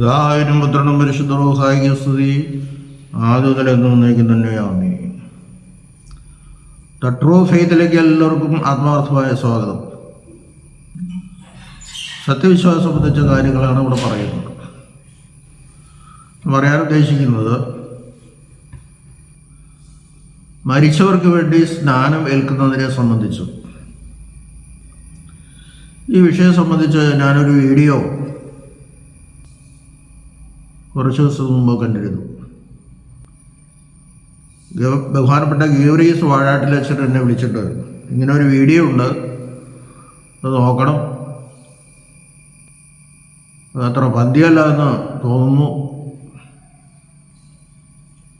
പിതാവിനും പുത്രനും പരിശുദ്ധവും സഹായിക സ്തുതി. ആദ്യത്തിലെന്നും ഒന്നേക്കും തന്നെയാണ് ടട്രോ ട്രൂ ഫെയ്ത്തിലേക്ക് എല്ലാവർക്കും ആത്മാർത്ഥമായ സ്വാഗതം. സത്യവിശ്വാസം സംബന്ധിച്ച കാര്യങ്ങളാണ് ഇവിടെ പറയുന്നത്. പറയാൻ ഉദ്ദേശിക്കുന്നത് മരിച്ചവർക്ക് വേണ്ടി സ്നാനം ഏൽക്കുന്നതിനെ സംബന്ധിച്ചു. ഈ വിഷയം സംബന്ധിച്ച് ഞാനൊരു വീഡിയോ കുറച്ച് ദിവസം മുമ്പ് കണ്ടിരുന്നു. ബഹുമാനപ്പെട്ട ഗീവറീസ് വാഴാട്ടിൽ വെച്ചിട്ട് എന്നെ വിളിച്ചിട്ട് ഇങ്ങനെ ഒരു വീഡിയോ ഉണ്ട്. അത് നോക്കണം. അതത്ര പന്തിയല്ല എന്ന് തോന്നുന്നു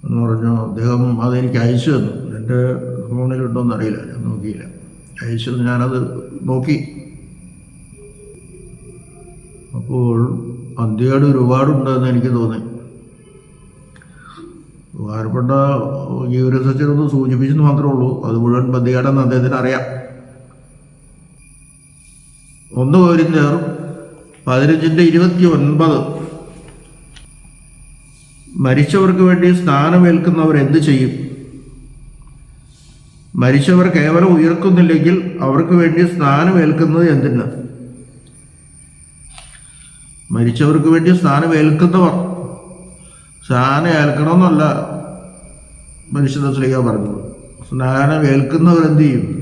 എന്ന് പറഞ്ഞു. അദ്ദേഹം അതെനിക്ക് അയച്ചു തന്നു. എന്റെ ഫോണിലുണ്ടോയെന്ന് അറിയില്ല. ഞാൻ നോക്കിയില്ല. അയച്ചു. ഞാനത് നോക്കി. അപ്പോൾ പന്തികേട് ഒരുപാടുണ്ടെന്ന് എനിക്ക് തോന്നി. ഉപകാരപ്പെട്ട ജീവിതസച്ചിനൊന്ന് സൂചിപ്പിച്ചെന്ന് മാത്രമേ ഉള്ളൂ. അത് മുഴുവൻ പന്തികേടെന്ന് അദ്ദേഹത്തിന് അറിയാം. ഒന്ന് കോരിന്തർ പതിനഞ്ചിന്റെ ഇരുപത്തി ഒൻപത് മരിച്ചവർക്ക് വേണ്ടി സ്നാനമേൽക്കുന്നവർ എന്ത് ചെയ്യും? മരിച്ചവർ കേവലം ഉയർക്കുന്നില്ലെങ്കിൽ അവർക്ക് വേണ്ടി സ്നാനമേൽക്കുന്നത് എന്തിന്? മരിച്ചവർക്ക് വേണ്ടി സ്നാനം ഏൽക്കുന്നവർ. സ്നാനം ഏൽക്കണമെന്നല്ല മനുഷ്യന്റെ സ്ത്രീക പറഞ്ഞത്. സ്നാനം ഏൽക്കുന്നവർ എന്ത് ചെയ്യും?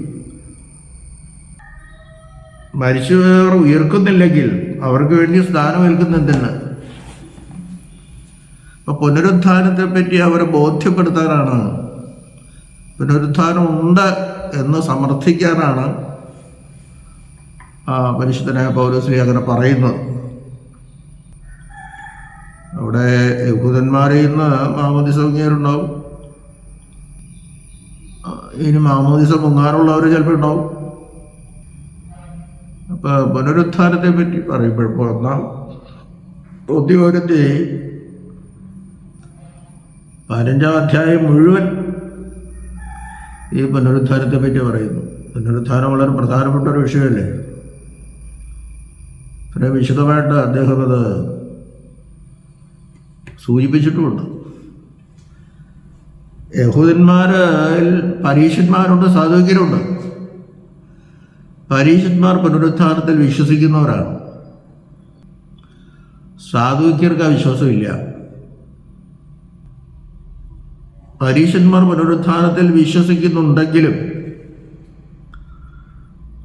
മരിച്ചവർ ഉയർക്കുന്നില്ലെങ്കിൽ അവർക്ക് വേണ്ടി സ്നാനം ഏൽക്കുന്ന എന്തിന്? അപ്പൊ പുനരുത്ഥാനത്തെ പറ്റി അവരെ ബോധ്യപ്പെടുത്താനാണ്. പുനരുത്ഥാനം ഉണ്ട് എന്ന് സമർത്ഥിക്കാനാണ് ആ പരിശുദ്ധനായ പൗരശ്രീ അങ്ങനെ പറയുന്നത്. അവിടെ യഹൂദന്മാരിൽ നിന്ന് മാമോദിസ മുങ്ങിയവരുണ്ടാവും ഇനി മാമോദിസ മുങ്ങാറുള്ളവർ ചിലപ്പോൾ ഉണ്ടാവും. അപ്പോൾ പുനരുദ്ധാനത്തെ പറ്റി പറയുമ്പോൾ ഒന്നാം ഒദ്യോരത്തെ പതിനഞ്ചാം അധ്യായം മുഴുവൻ ഈ പുനരുദ്ധാനത്തെ പറ്റി പറയുന്നു. പുനരുദ്ധാനം വളരെ പ്രധാനപ്പെട്ട ഒരു വിഷയമല്ലേ? വളരെ വിശദമായിട്ട് അദ്ദേഹം അത് സൂചിപ്പിച്ചിട്ടുമുണ്ട്. യഹൂദന്മാരിൽ പരീക്ഷന്മാരുണ്ട് സാധുക്യരുണ്ട് പരീക്ഷന്മാർ പുനരുത്ഥാനത്തിൽ വിശ്വസിക്കുന്നവരാണ്. സാധുക്യർക്ക് ആ വിശ്വാസമില്ല. പരീക്ഷന്മാർ പുനരുത്ഥാനത്തിൽ വിശ്വസിക്കുന്നുണ്ടെങ്കിലും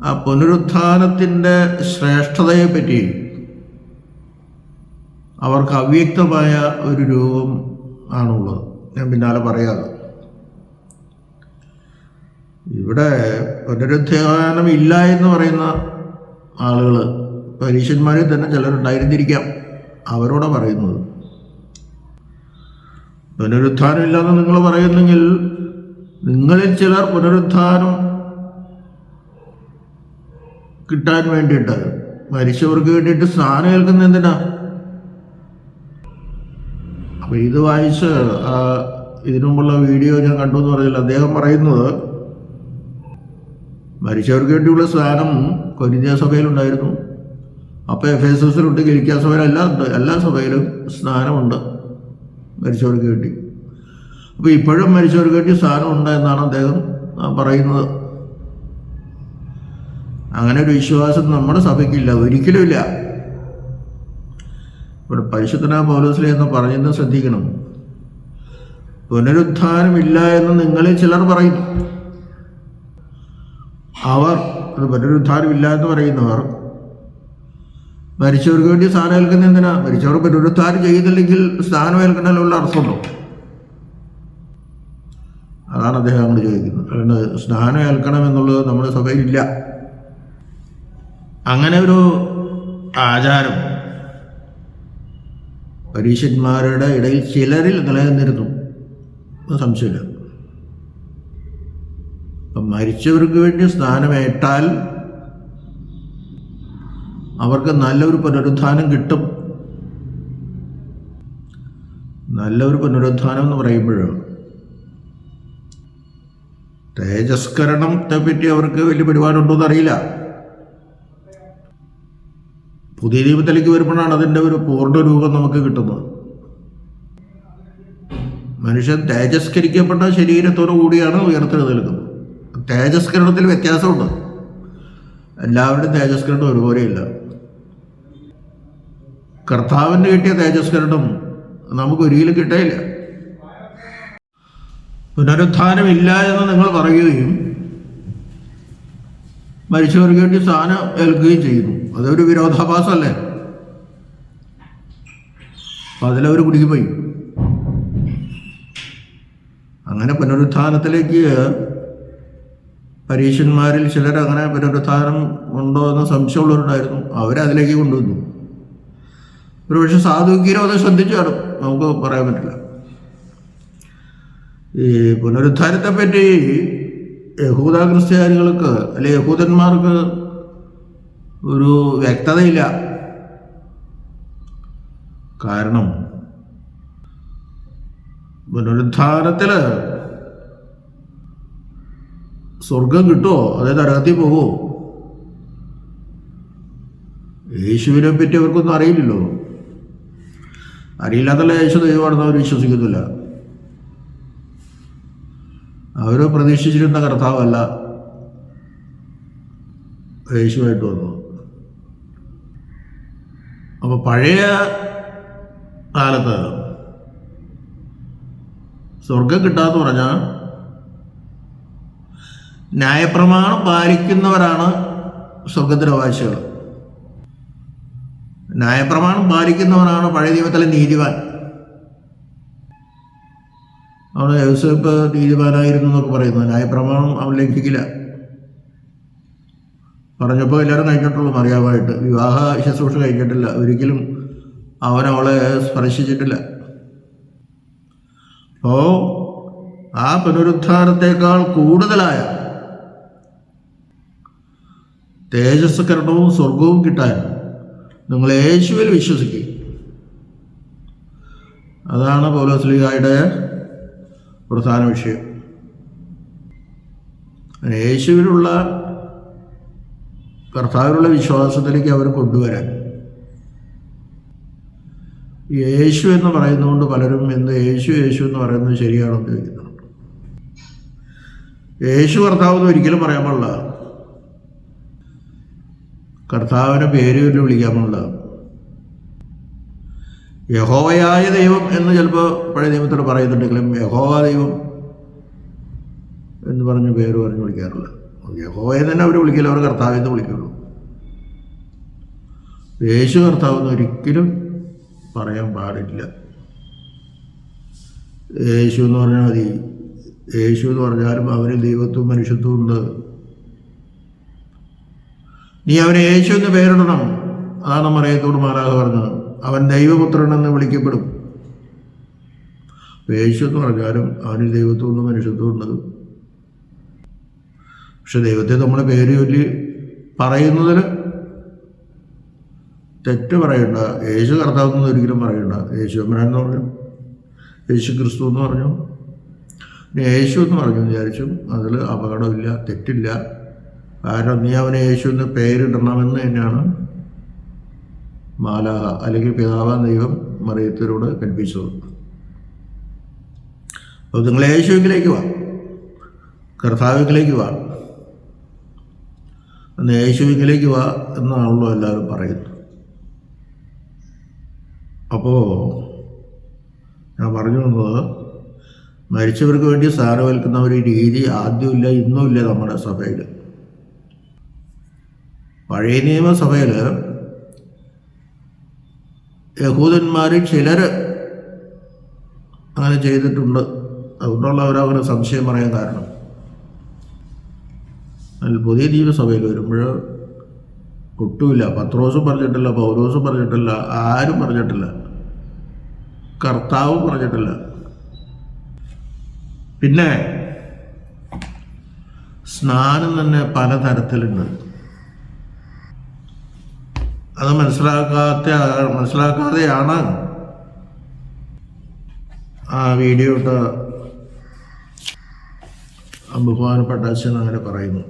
ആ പുനരുത്ഥാനത്തിന്റെ ശ്രേഷ്ഠതയെപ്പറ്റി അവർക്ക് അവ്യക്തമായ ഒരു രൂപം ആണുള്ളത്. ഞാൻ പിന്നാലെ പറയാതെ ഇവിടെ പുനരുത്ഥാനം ഇല്ല എന്ന് പറയുന്ന ആളുകൾ പരീക്ഷന്മാരിൽ തന്നെ ചിലരുണ്ടായിരുന്നിരിക്കാം. അവരോട് പറയുന്നത്. പുനരുത്ഥാനം ഇല്ലാന്ന് നിങ്ങൾ പറയുന്നെങ്കിൽ നിങ്ങളിൽ ചിലർ പുനരുത്ഥാനം കിട്ടാൻ വേണ്ടിയിട്ട് മരിച്ചവർക്ക് വേണ്ടിയിട്ട് സ്നാനം ഏൽക്കുന്ന എന്തിനാ? അപ്പൊ ഇത് വായിച്ച് ഇതിനുമുള്ള വീഡിയോ ഞാൻ കണ്ടു എന്ന് പറഞ്ഞില്ല അദ്ദേഹം പറയുന്നത് മരിച്ചവർക്ക് വേണ്ടിയുള്ള സ്ഥാനം കൊരിന്ത്യ സഭയിലുണ്ടായിരുന്നു. അപ്പോൾ എഫ് എസ് എസിലുണ്ട് ഗലിക്ക സഭയിലെല്ലാം എല്ലാ സഭയിലും സ്നാനമുണ്ട് മരിച്ചവർക്ക് വേണ്ടി. അപ്പോൾ ഇപ്പോഴും മരിച്ചവർക്ക് വേണ്ടി സ്നാനം ഉണ്ട് എന്നാണ് അദ്ദേഹം പറയുന്നത്. അങ്ങനെ ഒരു വിശ്വാസം നമ്മുടെ സഭയ്ക്കില്ല ഒരിക്കലുമില്ല ഇവിടെ പരിശുദ്ധന പൗലോസ്ലി എന്ന് പറഞ്ഞത് ശ്രദ്ധിക്കണം. പുനരുദ്ധാനമില്ല എന്ന് നിങ്ങളിൽ ചിലർ പറയുന്നു. അവർ അത് പുനരുത്ഥാനമില്ല എന്ന് പറയുന്നവർ മരിച്ചവർക്ക് വേണ്ടി സ്ഥാനം ഏൽക്കുന്ന എന്തിനാ? മരിച്ചവർ പുനരുദ്ധാനം ചെയ്തില്ലെങ്കിൽ സ്ഥാനം ഏൽക്കണതിലുള്ള അർത്ഥമുണ്ടോ? അതാണ് അദ്ദേഹം അങ്ങോട്ട് ചോദിക്കുന്നത്. അതുകൊണ്ട് സ്നാനം ഏൽക്കണം എന്നുള്ളത് നമ്മുടെ സഭയിലില്ല അങ്ങനെ ഒരു ആചാരം പരീക്ഷന്മാരുടെ ഇടയിൽ ചിലരിൽ നിലനിന്നിരുന്നു. സംശയമില്ല. അപ്പം മരിച്ചവർക്ക് വേണ്ടി സ്നാനമേറ്റാൽ അവർക്ക് നല്ലൊരു പുനരുദ്ധാനം കിട്ടും. നല്ലൊരു പുനരുദ്ധാനം എന്ന് പറയുമ്പോൾ തേജസ്കരണത്തെ പറ്റി അവർക്ക് വലിയ പരിപാടിയുണ്ടോയെന്ന് അറിയില്ല പുതിയ ദീപത്തിലേക്ക് വരുമ്പോഴാണ് അതിന്റെ ഒരു പൂർണ രൂപം നമുക്ക് കിട്ടുന്നത്. മനുഷ്യൻ തേജസ്കരിക്കപ്പെട്ട ശരീരത്തോടു കൂടിയാണ് ഉയർത്തെഴുന്നേൽക്കുന്നത്. തേജസ്കരണത്തിൽ വ്യത്യാസമുണ്ട്. എല്ലാവരുടെയും തേജസ്കരണം ഒരുപോലെയില്ല. കർത്താവിന് കിട്ടിയ തേജസ്കരണം നമുക്ക് ഒരിക്കലും കിട്ടയില്ല. പുനരുത്ഥാനമില്ല എന്ന് നിങ്ങൾ പറയുകയും മരിച്ചവർക്ക് വേണ്ടി സ്ഥാനം ഏൽക്കുകയും ചെയ്യുന്നു. അതൊരു വിരോധാഭാസമല്ലേ? അപ്പം അതിലവർ കുടുങ്ങിപ്പോയി. അങ്ങനെ പുനരുത്ഥാനത്തിലേക്ക് പരീക്ഷന്മാരിൽ ചിലർ അങ്ങനെ പുനരുത്ഥാനം ഉണ്ടോ എന്ന് സംശയമുള്ളവരുണ്ടായിരുന്നു. അവരതിലേക്ക് കൊണ്ടുവന്നു. ഒരു പക്ഷെ സാധുക്കീരോ അത് ശ്രദ്ധിച്ചു നമുക്ക് പറയാൻ പറ്റില്ല. ഈ പുനരുദ്ധാനത്തെ പറ്റി യഹൂദ ക്രിസ്ത്യാനികൾക്ക് അല്ലെ യഹൂദന്മാർക്ക് ഒരു വ്യക്തതയില്ല. കാരണം പുനരുദ്ധാനത്തിൽ സ്വർഗം കിട്ടുമോ അതേ നരകത്തിൽ പോകുമോ യേശുവിനെ പറ്റി അവർക്കൊന്നും അറിയില്ലല്ലോ. അറിയില്ലാത്തല്ല യേശു ദൈവമാണെന്ന് അവർ വിശ്വസിക്കുന്നില്ല. അവർ പ്രതീക്ഷിച്ചിരുന്ന കർത്താവല്ല യേശുവായിട്ട് വന്നു അപ്പോൾ പഴയ കാലത്ത് സ്വർഗം കിട്ടാന്ന് പറഞ്ഞാൽ ന്യായപ്രമാണം പാലിക്കുന്നവരാണ് സ്വർഗത്തിന്റെ അവകാശികൾ ന്യായപ്രമാണം പാലിക്കുന്നവനാണ് പഴയ ദൈവത്തിലെ നീതിവാൻ അവിടെ യൗസഫ് നീതിവാനായിരുന്നു എന്നൊക്കെ പറയുന്നു. ന്യായപ്രമാണം അവൻ ലംഘിക്കില്ല. പറഞ്ഞപ്പോൾ എല്ലാവരും കഴിഞ്ഞിട്ടുള്ളൂ അറിയാമായിട്ട് വിവാഹ ശുശ്രൂഷ കഴിഞ്ഞിട്ടില്ല ഒരിക്കലും അവൻ അവളെ സ്പർശിച്ചിട്ടില്ല. അപ്പോൾ ആ പുനരുദ്ധാനത്തേക്കാൾ കൂടുതലായ തേജസ്കരണവും സ്വർഗവും കിട്ടാൻ നിങ്ങൾ യേശുവിൽ വിശ്വസിക്കുക അതാണ് പൗലോസ്ലിഹായുടെ പ്രധാന വിഷയം. യേശുവിലുള്ള കർത്താവിലുള്ള വിശ്വാസത്തിലേക്ക് അവർ കൊണ്ടുവരാൻ. യേശു എന്ന് പറയുന്നതുകൊണ്ട് പലരും എന്ത് യേശു യേശു എന്ന് പറയുന്നത് ശരിയാണെന്ന് ചോദിക്കുന്നുണ്ട് യേശു കർത്താവ് എന്ന് ഒരിക്കലും പറയാൻ പാടില്ല. കർത്താവിനെ പേര് വരെ വിളിക്കാൻ പാടില്ല. യഹോവയായ ദൈവം എന്ന് ചിലപ്പോൾ പഴയ ദൈവത്തോട് പറയുന്നുണ്ടെങ്കിലും യഹോവ ദൈവം എന്ന് പറഞ്ഞ് പേര് പറഞ്ഞ് വിളിക്കാറില്ല. യഹോവയെ തന്നെ അവർ വിളിക്കില്ല അവർ കർത്താവെന്ന് വിളിക്കുള്ളൂ. യേശു കർത്താവ് എന്ന് ഒരിക്കലും പറയാൻ പാടില്ല. യേശു എന്ന് പറഞ്ഞാൽ മതി. യേശു എന്ന് പറഞ്ഞാലും അവന് ദൈവത്വവും മനുഷ്യത്വവും ഉണ്ട്. നീ അവനെ യേശു എന്ന് പേരിടണം. അതാണ് മറിയത്തോട് മാറാതെ പറഞ്ഞത്. അവൻ ദൈവപുത്രനെന്ന് വിളിക്കപ്പെടും. യേശു എന്ന് പറഞ്ഞാലും അവന് ദൈവത്വം ഉണ്ട് മനുഷ്യത്വം ഉണ്ട്. പക്ഷെ ദൈവത്തെ നമ്മൾ പേര് ചൊല്ലി പറയുന്നതിൽ തെറ്റ് പറയണ്ട. യേശു കർത്താവ് എന്ന് ഒരിക്കലും പറയണ്ട. യേശു അമ്മരാൻ എന്ന് പറഞ്ഞു. യേശു ക്രിസ്തു എന്ന് പറഞ്ഞു. യേശു എന്ന് പറഞ്ഞു വിചാരിച്ചു അതിൽ അപകടമില്ല തെറ്റില്ല. കാരണം നീ അവനെ യേശു എന്ന് പേരിടണമെന്ന് തന്നെയാണ് മാലാഹ അല്ലെങ്കിൽ പിതാവാൻ ദൈവം മറിയത്തിലൂടെ കൽപ്പിച്ചത്. അപ്പോൾ നിങ്ങൾ യേശുവിലേക്ക് വാ. കർത്താവിലേക്ക് വാ. അന്ന് യേശുവിലേക്ക് വാ എന്നാണല്ലോ എല്ലാവരും പറയുന്നത്. അപ്പോൾ ഞാൻ പറഞ്ഞു വന്നത് മരിച്ചവർക്ക് വേണ്ടി സ്ഥാനവൽക്കുന്ന ഒരു രീതി ആദ്യമില്ല ഇന്നുമില്ല നമ്മുടെ സഭയിൽ പഴയ നിയമസഭയിൽ യഹൂദന്മാരിൽ ചിലർ അങ്ങനെ ചെയ്തിട്ടുണ്ട്. അതുകൊണ്ടുള്ള അവരവന് സംശയം പറയാൻ കാരണം. പുതിയ നിയമസഭയിൽ വരുമ്പോൾ ഒട്ടുമില്ല. പത്രോസും പറഞ്ഞിട്ടില്ല പൗരോസും പറഞ്ഞിട്ടില്ല ആരും പറഞ്ഞിട്ടില്ല. കർത്താവും പറഞ്ഞിട്ടില്ല. പിന്നെ സ്നാനം തന്നെ പലതരത്തിലുണ്ട്. അത് മനസ്സിലാക്കാത്ത മനസ്സിലാക്കാതെയാണ് ആ വീഡിയോ ഇട്ട് ബഹുമാനപ്പെട്ട അച്ഛൻ അങ്ങനെ പറയുന്നു.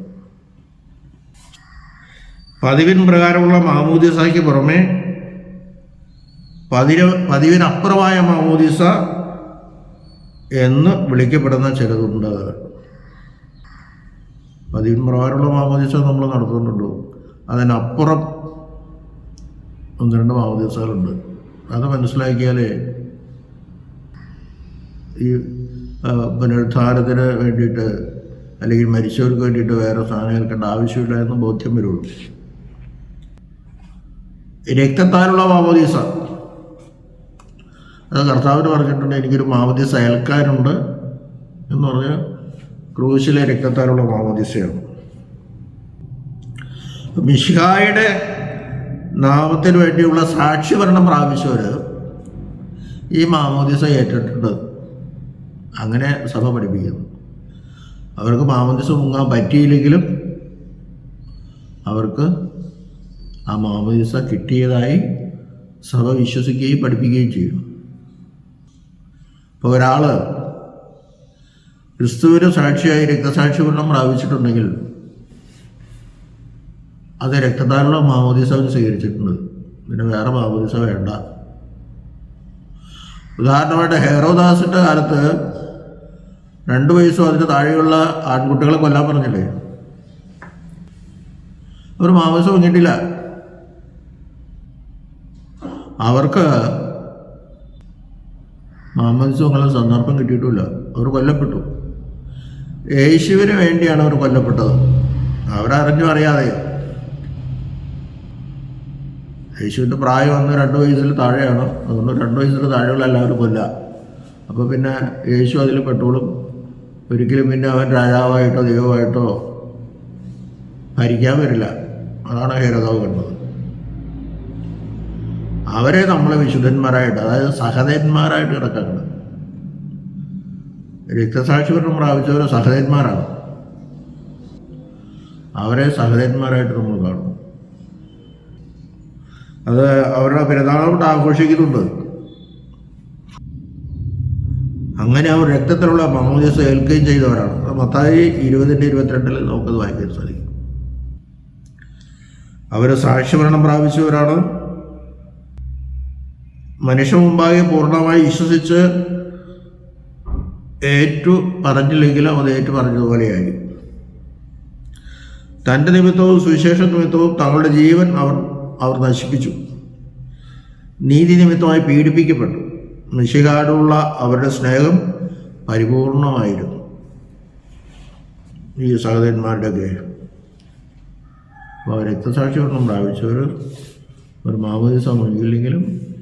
പതിവിൻ പ്രകാരമുള്ള മാമൂദിസയ്ക്ക് പുറമെ പതിര പതിവിനപ്പുറമായ മാമൂദിസ എന്ന് വിളിക്കപ്പെടുന്ന ചിലതുണ്ട്. പതിവിൻ പ്രകാരമുള്ള മാമോദിസ നമ്മൾ നടത്തുന്നുണ്ടോ? അതിനപ്പുറം ഒന്ന് രണ്ട് മാമോദിസകളുണ്ട്. അത് മനസ്സിലാക്കിയാലേ ഈ പുനരുദ്ധാരത്തിന് വേണ്ടിയിട്ട് അല്ലെങ്കിൽ മരിച്ചവർക്ക് വേണ്ടിയിട്ട് വേറെ സാധനം ഏൽക്കേണ്ട ആവശ്യമില്ല എന്ന് ബോധ്യം വരുള്ളൂ. രക്തത്താലുള്ള മാമോദീസ അത് കർത്താവിന് പറഞ്ഞിട്ടുണ്ട് എനിക്കൊരു മാമോദീസ അയൽക്കാരുണ്ട് എന്ന് പറഞ്ഞ് ക്രൂശിലെ രക്തത്താലുള്ള മാമോദീസയാണ് മിഷിഹായുടെ നാമത്തിന് വേണ്ടിയുള്ള സാക്ഷിഭരണം പ്രാപിച്ചവർ ഈ മാമോദീസ ഏറ്റിട്ടുണ്ട് അങ്ങനെ സഭ പഠിപ്പിക്കുന്നു. അവർക്ക് മാമോദീസ മുങ്ങാൻ പറ്റിയില്ലെങ്കിലും അവർക്ക് ആ മാമോദിസ കിട്ടിയതായി സഭ വിശ്വസിക്കുകയും പഠിപ്പിക്കുകയും ചെയ്യും ഇപ്പോൾ ഒരാൾ ക്രിസ്തുവിന് സാക്ഷിയായി രക്തസാക്ഷിപൂർണം പ്രാപിച്ചിട്ടുണ്ടെങ്കിൽ അത് രക്തദാനുള്ള മാമോദീസ സ്വീകരിച്ചിട്ടുണ്ട്. പിന്നെ വേറെ മാമോദീസ വേണ്ട. ഉദാഹരണമായിട്ട് ഹെറോദാസിന്റെ കാലത്ത് രണ്ട് വയസ്സും അതിന് താഴെയുള്ള ആൺകുട്ടികളെ കൊല്ലാൻ പറഞ്ഞില്ലേ? അവർ മാമോദീസ വാങ്ങിയിട്ടില്ല അവർക്ക് വാങ്ങാൻ സന്ദർഭം കിട്ടിയിട്ടില്ല. അവർ കൊല്ലപ്പെട്ടു. യേശുവിന് വേണ്ടിയാണ് അവർ കൊല്ലപ്പെട്ടത്. അവരറിഞ്ഞു അറിയാതെ. യേശുവിന്റെ പ്രായം വന്ന് രണ്ട് വയസ്സിൽ താഴെയാണ്. അതുകൊണ്ട് രണ്ട് വയസ്സിൽ താഴെയുള്ള എല്ലാവരും കൊല്ല. അപ്പോൾ പിന്നെ യേശു അതിൽ പെട്ടോളും. ഒരിക്കലും പിന്നെ അവൻ രാജാവായിട്ടോ ദൈവമായിട്ടോ ഭരിക്കാൻ വരില്ല. അതാണ് ഹേരതാവ് കണ്ടത്. അവരെ നമ്മൾ വിശുദ്ധന്മാരായിട്ട് അതായത് സഹതന്മാരായിട്ട് കിടക്കുന്നത് രക്തസാക്ഷിപരണം പ്രാപിച്ചവർ സഹതന്മാരാണ് അവരെ സഹതന്മാരായിട്ട് നമ്മൾ കാണും അത് അവരുടെ പെരുന്നാളോട്ട് ആഘോഷിക്കുന്നുണ്ട്. അങ്ങനെ അവർ രക്തത്തിലുള്ള മാമോദിസ ഏൽക്കുകയും ചെയ്തവരാണ്. മത്തായി ഇരുപതിന്റെ ഇരുപത്തിരണ്ടിൽ നമുക്കത് വായിക്കാൻ സാധിക്കും. അവർ സാക്ഷ്യഭരണം പ്രാപിച്ചവരാണ്. മനുഷ്യ മുമ്പാകെ പൂർണമായി വിശ്വസിച്ച് ഏറ്റു പറഞ്ഞില്ലെങ്കിലും അത് ഏറ്റു പറഞ്ഞതുപോലെയായി. തന്റെ നിമിത്തവും സുവിശേഷ നിമിത്തവും തങ്ങളുടെ ജീവൻ അവർ അവർ നശിപ്പിച്ചു. നീതി നിമിത്തമായി പീഡിപ്പിക്കപ്പെട്ടു. മിശികാടുള്ള അവരുടെ സ്നേഹം പരിപൂർണമായിരുന്നു. ഈ സഹോദരന്മാരുടെയൊക്കെ അപ്പോൾ രക്തസാക്ഷിപൂർണം പ്രാപിച്ചവർ ഒരു മാമോദിസ മുങ്ങിയില്ലെങ്കിലും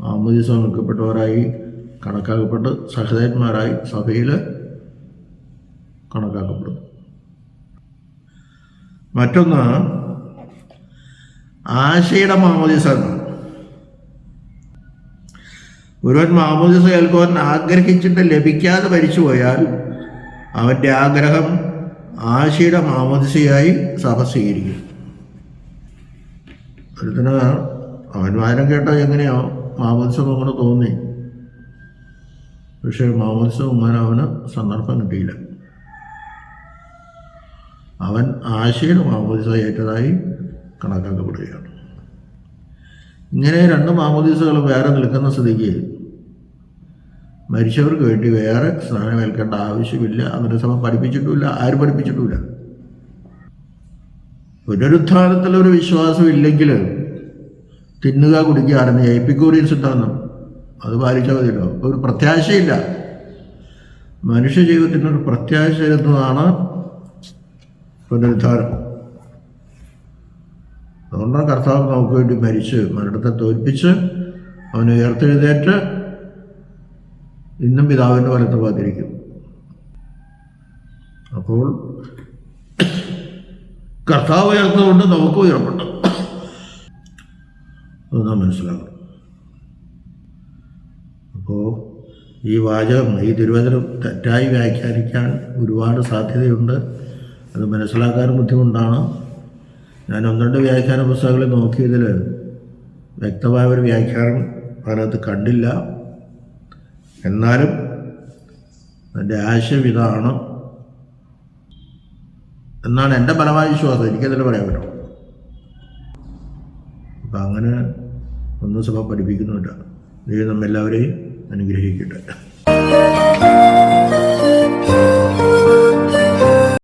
മാമോദിസ മുക്കപ്പെട്ടവരായി കണക്കാക്കപ്പെട്ട് സഹോദരന്മാരായി സഭയിൽ കണക്കാക്കപ്പെടുന്നു. മറ്റൊന്ന് ആശയുടെ മാമോദിസ. ഒരുവൻ മാമോദിസ കേൾക്കുവാൻ ആഗ്രഹിച്ചിട്ട് ലഭിക്കാതെ മരിച്ചു പോയാൽ അവന്റെ ആഗ്രഹം ആശയുടെ മാമോദിസയായി സഭ സ്വീകരിക്കും. ഒരുത്തിന് അവൻ കേട്ടോ കേട്ടാൽ മാമോദിസ അങ്ങനെ തോന്നി. പക്ഷേ മുങ്ങാൻ അവന് സന്ദർഭം കിട്ടിയില്ല. അവൻ ആശയുടെ മാമോദിസ ഏറ്റതായി കണക്കാക്കപ്പെടുകയാണ്. ഇങ്ങനെ രണ്ട് മാമോദിസകൾ വേറെ നിൽക്കുന്ന സ്ഥിതിക്ക് മരിച്ചവർക്ക് വേണ്ടി വേറെ സ്നാനമേൽക്കേണ്ട ആവശ്യമില്ല. അങ്ങനെ സഭ പഠിപ്പിച്ചിട്ടുമില്ല ആരും പഠിപ്പിച്ചിട്ടുമില്ല. പുനരുദ്ധാനത്തിലൊരു വിശ്വാസം ഇല്ലെങ്കിൽ തിന്നുക കുടിക്കുക ആരെന്ന് എപ്പിക്കൂറിയൻ സിദ്ധാന്തം. അത് പാലിച്ചാൽ മതിയല്ലോ ഒരു പ്രത്യാശയില്ല. മനുഷ്യ ജീവിതത്തിനൊരു പ്രത്യാശ എന്നതാണ് പുനരുദ്ധാരം അതുകൊണ്ടാണ് കർത്താവ് നമുക്ക് വേണ്ടി മരിച്ച് മരണത്തെ തോൽപ്പിച്ച് അവനെ ഉയർത്തെഴുന്നേറ്റ് ഇന്നും പിതാവിന്റെ വലത്ത് പാതിരിക്കും അപ്പോൾ കർത്താവ് ഉയർത്തുകൊണ്ട് നമുക്ക് ഉയർപ്പെട്ടു അത് നാം മനസ്സിലാക്കണം അപ്പോൾ ഈ വാചകം ഈ തിരുവചനം തെറ്റായി വ്യാഖ്യാനിക്കാൻ ഒരുപാട് സാധ്യതയുണ്ട്. അത് മനസ്സിലാക്കാനും ബുദ്ധിമുട്ടാണ്. ഞാൻ ഒന്ന് രണ്ട് വ്യാഖ്യാന പുസ്തകങ്ങളിൽ നോക്കിയതിൽ വ്യക്തമായ ഒരു വ്യാഖ്യാനം അതിനകത്ത് കണ്ടില്ല. എന്നാലും എന്റെ ആശയം ഇതാണ്. എന്നാണ് എന്റെ ബലമായ വിശ്വാസം എനിക്കതിൽ പറയാൻ പറ്റും അപ്പം അങ്ങനെ ഒന്നും സഭ പഠിപ്പിക്കുന്നുമില്ല. ദൈവം നമ്മെല്ലാവരെയും അനുഗ്രഹിക്കട്ടെ.